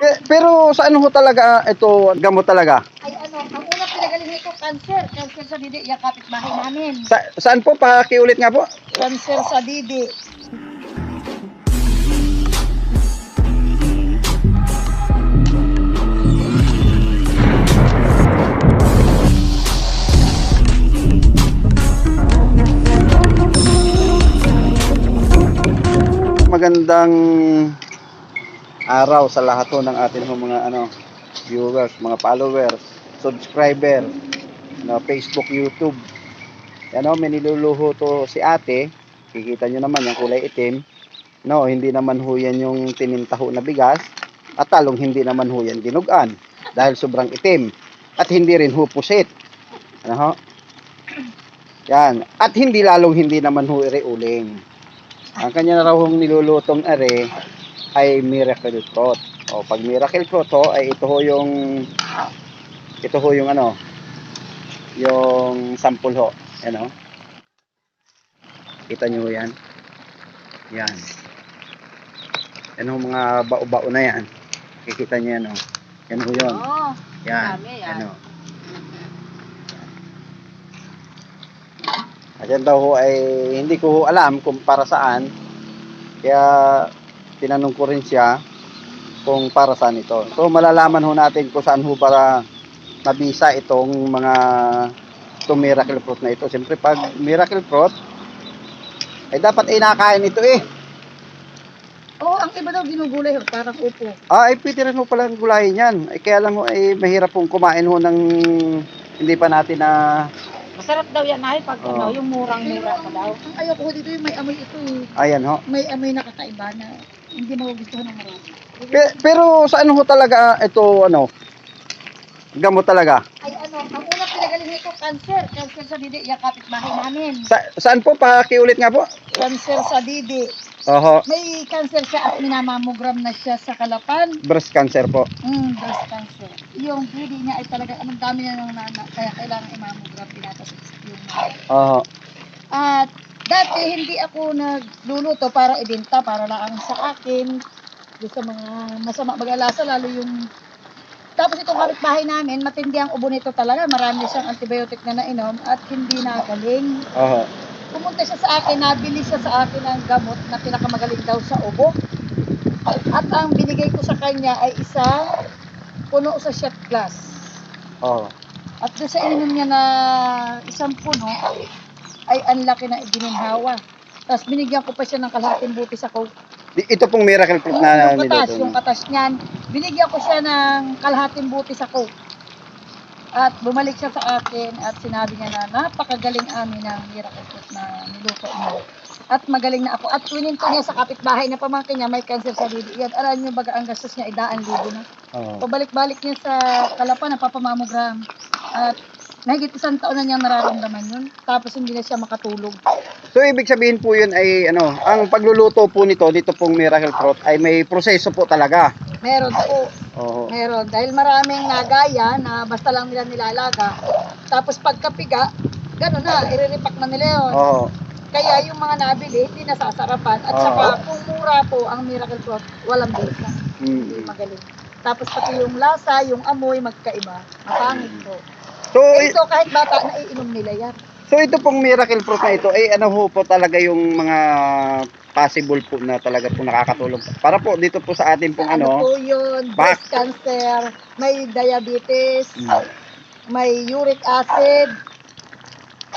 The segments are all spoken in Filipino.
Pe- Pero sa ano ho talaga ito gamot talaga? Ay ano, ang una pinagaling nito, cancer. Cancer sa didi, yung kapitbahay namin. Sa, saan po? Pakiulit nga po. Cancer sa didi. Magandang araw sa lahat ng ating ho mga ano viewers, mga followers, subscriber, no, Facebook, YouTube. Yan ho, may niluluho to si ate. Kikita nyo naman yung kulay itim. No, hindi naman ho yan yung tininta ho na bigas. At talong hindi naman ho yan dinugan. Dahil sobrang itim. At hindi rin ho pusit. Ano ho? Yan. At hindi lalong hindi naman ho ire-uling. Ang kanya raw hong nilulutong are ay miracle fruit. O pag miracle fruit ho, ay ito ho yung ito ho yung ano yung sample ho. Yan o. Kita nyo yan. Yan. Yan ho mga bao-bao na yan. Kikita nyo yan o. Yan ho yun. Oo. Yan. Yan. Ano. At yan daw ho ay hindi ko ho alam kung para saan. Kaya tinanong ko rin siya kung para saan ito. So malalaman ho natin kung saan ho para mabisa itong mga itong miracle fruit na ito. Siyempre pag miracle fruit ay dapat ay nakain ito eh. Oo, ang iba daw ginugulay ho, parang upo. Ah, ay pwede rin ho palang gulayin yan. Ay kaya lang ho ay mahirap pong kumain ho ng hindi pa natin na Masarap daw yan ay pag Oo. ano, yung murang-mura pa daw. Ang ayaw ko dito yung may amoy ito. eh. ayan ho. May amoy na kakaiba na hindi magugustuhan ng marami. Pe- pero sa ano ho talaga ito ano? Gamot talaga. Ay ano, ang una pinagaling nito, cancer. Cancer sa didi, yung kapitbahay namin. Sa, saan po? Pakiulit nga po. Cancer sa didi. Oho. May cancer siya at minamammogram na siya sa Kalapan. Breast cancer po. Mm, breast cancer. Yung didi niya ay talaga, anong dami niya ng nana, kaya kailangan i-mammogram, pinatasis yung mga. Oho. At dati hindi ako nagluluto para ibenta, para lang sa akin. Yung sa mga masama mag-alasa, lalo yung... Tapos itong kapitbahay namin, matindi ang ubo nito talaga. Marami siyang antibiotic na nainom at hindi nagaling. Oho. Pumunta siya sa akin, nabili siya sa akin ng gamot na pinakamagaling daw sa ubo. At ang binigay ko sa kanya ay isang puno sa shot glass. Oho. At doon sa ininom niya na isang puno, ay ang laki na igininhawa. Tapos binigyan ko pa siya ng kalahating buti sa coke. Di- Ito pong miracle fruit na yung katas, yung katas niyan, binigyan ko siya ng kalahating buti sa coke. At bumalik siya sa akin at sinabi niya na napakagaling amin ng miracle fruit na niluto mo. At magaling na ako. At wininto niya sa kapitbahay na pamangkin niya may cancer sa didi. Yan, alam niyo baga ang gastos niya ay daan libo na. Oho. Pabalik-balik niya sa Kalapan, napapamamogram. At nahigit isang taon na niyang nararamdaman yun. Tapos hindi na siya makatulog. So ibig sabihin po yun ay ano, ang pagluluto po nito, dito pong miracle fruit ay may proseso po talaga. Meron po, Oho. meron. Dahil maraming nagaya na basta lang nila nilalaga. Tapos pagkapiga, gano'n na, iriripak na nila yun. Oho. Kaya yung mga nabili, hindi nasasarapan. At Oo. saka kung mura po ang miracle fruit, walang bilis na. Mm. magaling. Tapos pati yung lasa, yung amoy, magkaiba. Mapangit po. So, Eh, ito kahit bata, naiinom nila yan. so ito pong miracle fruit na ito ay ano ho po talaga yung mga possible po na talaga po nakakatulong. Para po dito po sa atin pong ano, ano, po yun, Back. breast cancer, may diabetes, Mm. may uric acid,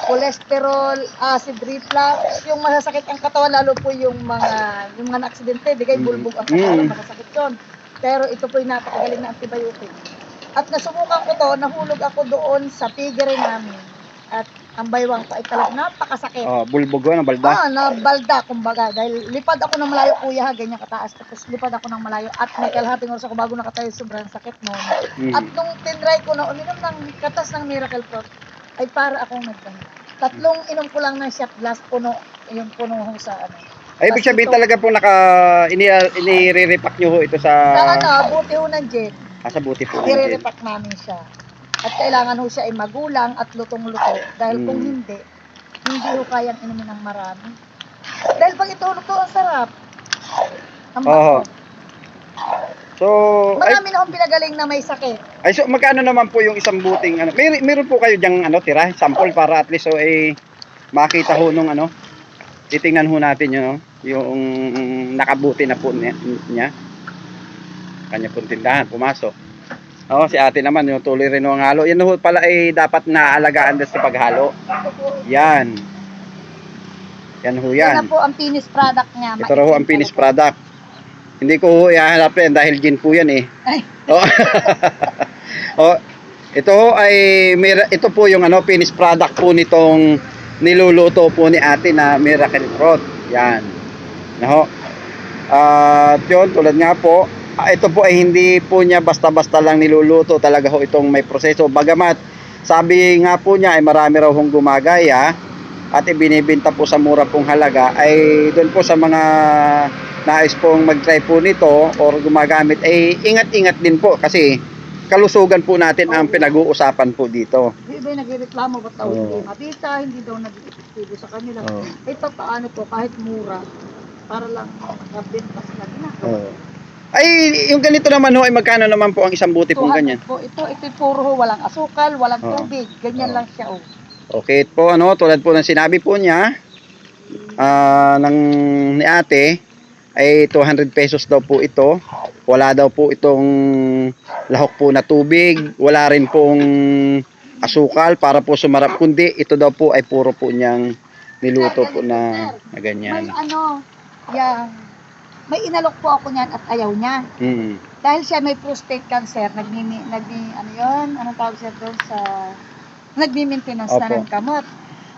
cholesterol, acid reflux, yung masasakit ang katawan, lalo po yung mga yung mga na-aksidente, di kayo Mm. bulbog ang katawan, Mm. masasakit yun. Pero ito po yung napakagaling na antibiotic. At nasubukan ko to, nahulog ako doon sa piggery namin. At ang baywang ko ay talagang napakasakit. oh, bulbog ano, balda. Ah, na balda, kumbaga. Dahil lipad ako ng malayo, kuya, ha, ganyan kataas. Tapos lipad ako ng malayo. At may kalahating oras ako bago nakatayo, sobrang sakit noon. Mm. At nung tinry ko na uminom ng katas ng Miracle Fruit, ay para akong nagdano. Tatlong inom ko lang ng shot glass, puno, yung puno ho sa ano. Ay, ibig sabihin Ito- talaga po naka ini inire-repack nyo ho ito sa Sa ano, buti ho ng jet, ah, sa buti po. nire-repack namin siya. At kailangan ho siya ay magulang at lutong-luto. Dahil kung Mm. hindi, hindi ho kayang inumin ng marami. Dahil pag ito luto, ang sarap. Ang Oo. bako. So, ay, Marami na akong pinagaling na may sakit. ay so magkano naman po yung isang buting ano? May meron po kayo diyang ano tira, sample para at least so eh makita ho nung ano. Titingnan ho natin yun, no? yung nakabuti na po niya. niya. Kanya pong tindahan, pumasok. Oo, si ate naman, yung tuloy rin ang halo. Yan ho pala ay dapat naalagaan din sa paghalo. Ito Yan. Yan ho yan. na yan. po ang finished product niya. Ito ho ang finished product. Hindi ko ho ihahanapin dahil gin po yan eh. Ay. Oh. oh, ito ho ay may, ito po yung ano finished product po nitong niluluto po ni ate na miracle fruit. Yan. Naho. At yun, tulad nga po, ito po ay hindi po niya basta-basta lang niluluto. Talaga ho itong may proseso. Bagamat, sabi nga po niya ay marami raw hong gumagaya at ibinibenta po sa mura pong halaga ay doon po sa mga nais pong mag-try po nito or gumagamit ay ingat-ingat din po kasi kalusugan po natin ang pinag-uusapan po dito. Iba nagreklamo ba't daw Oo. hindi mabisa, hindi daw nag-epektibo sa kanila. Oo. Eh paano po kahit mura, para lang makabenta sila ginagawa. Oo. Ay, yung ganito naman ho, ay magkano naman po ang isang buti pong 200 ganyan? Po, ito, ito puro ho, walang asukal, walang Oo. tubig. Ganyan Oo. lang siya oh. Okay po, ano, tulad po ng sinabi po niya, ah, ng ni ate, ay 200 pesos daw po ito. Wala daw po itong lahok po na tubig, wala rin pong asukal para po sumarap, kundi ito daw po ay puro po niyang niluto po na, na May ganyan. ano, yang, may inalok po ako niyan at ayaw niya. Mm. Dahil siya may prostate cancer, nagmi, nagmi ano yun, anong tawag siya doon sa, nagmi-maintenance na Opo. ng kamot.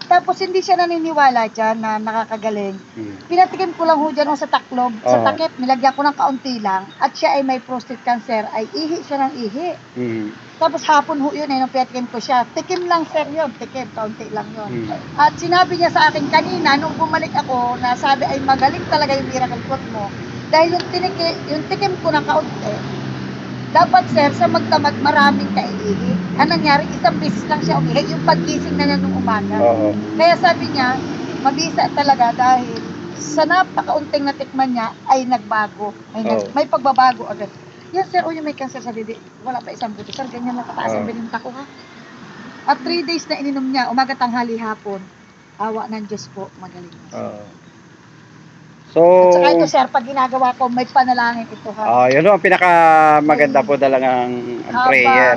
Tapos hindi siya naniniwala dyan na nakakagaling. Mm. Pinatikim ko lang ho dyan ho sa taklob, sa Oo. takip, nilagyan ko ng kaunti lang. At siya ay may prostate cancer, ay ihi siya ng ihi. Mm. Tapos hapon ho yun eh, nung pinatikim ko siya. Tikim lang sir yun, tikim, kaunti lang yun. Mm. At sinabi niya sa akin kanina, nung bumalik ako, na sabi ay magaling talaga yung miracle fruit mo. Dahil yung, tiniki, yung tikim ko na kaunti, dapat sir, sa magdamag maraming kaiihi. Ang nangyari, isang beses lang siya umihi, yung pagkising na niya nung umaga. Oo. Kaya sabi niya, mabisa talaga dahil sa napakaunting natikman niya ay nagbago. May, nag- Oo. may pagbabago agad. Yan sir, o yung may cancer sa bibig, wala pa isang buto. Sir, ganyan lang kataas ang Oo. bininta ko ha. At three days na ininom niya, umaga tanghali hapon. Awa ng Diyos po, magaling na siya. Oo. So, At saka ito sir, pag ginagawa ko, may panalangin ito ha. Ah, yun ang pinaka maganda po talagang ang Habang- prayer.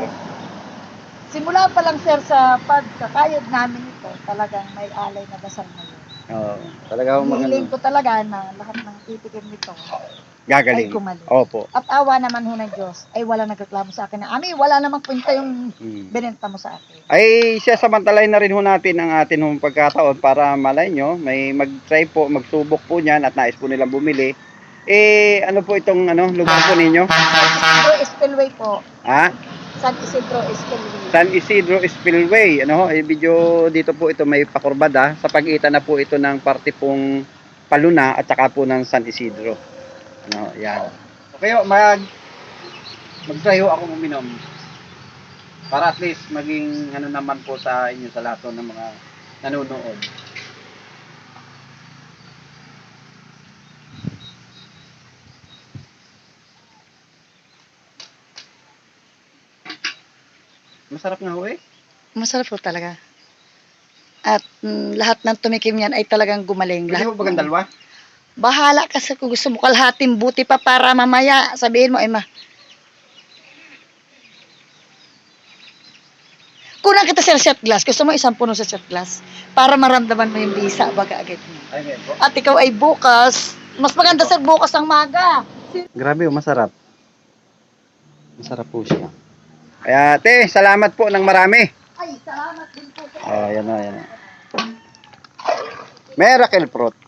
Simula pa lang sir sa pagkakayod namin ito, talagang may alay na dasal na yun. Oo. talaga ho maganda. ko talaga na lahat ng titikim nito Gagaling. ay gumaling. Opo. At awa naman ho ng Diyos, ay wala nagreklamo sa akin na, Ami, wala namang kwenta yung Mm. binenta mo sa akin. Ay, siya samantalay na rin ho natin ang atin hong pagkataon para malay nyo, may mag-try po, magsubok po niyan at nais po nilang bumili. Eh, ano po itong ano, lugar po ninyo? Isidro Spillway po. Ha? San Isidro Spillway. San Isidro Spillway. Ano ho, eh, video dito po ito may pakurbada. Sa pagitan na po ito ng parte pong Paluna at saka po ng San Isidro. Ano, yan. Okay ho, mag mag-try ako uminom. Para at least maging ano naman po sa inyo sa lahat ng mga nanonood. Masarap nga ho eh. Masarap po talaga. At mm, lahat ng tumikim yan ay talagang gumaling. Lahat ho bagang dalawa? Bahala ka sa kung gusto mo kalhating buti pa para mamaya sabihin mo, ay ma. Kunan kita sa shot glass. Gusto mo isang puno sa shot glass? Para maramdaman mo yung bisa baga agad mo. At ikaw ay bukas. Mas maganda sa bukas ang maga. Grabe, oh, masarap. Masarap po siya. Kaya, te, salamat po ng marami. Ay, salamat din po. Oh, yan na, yan na. Miracle fruit.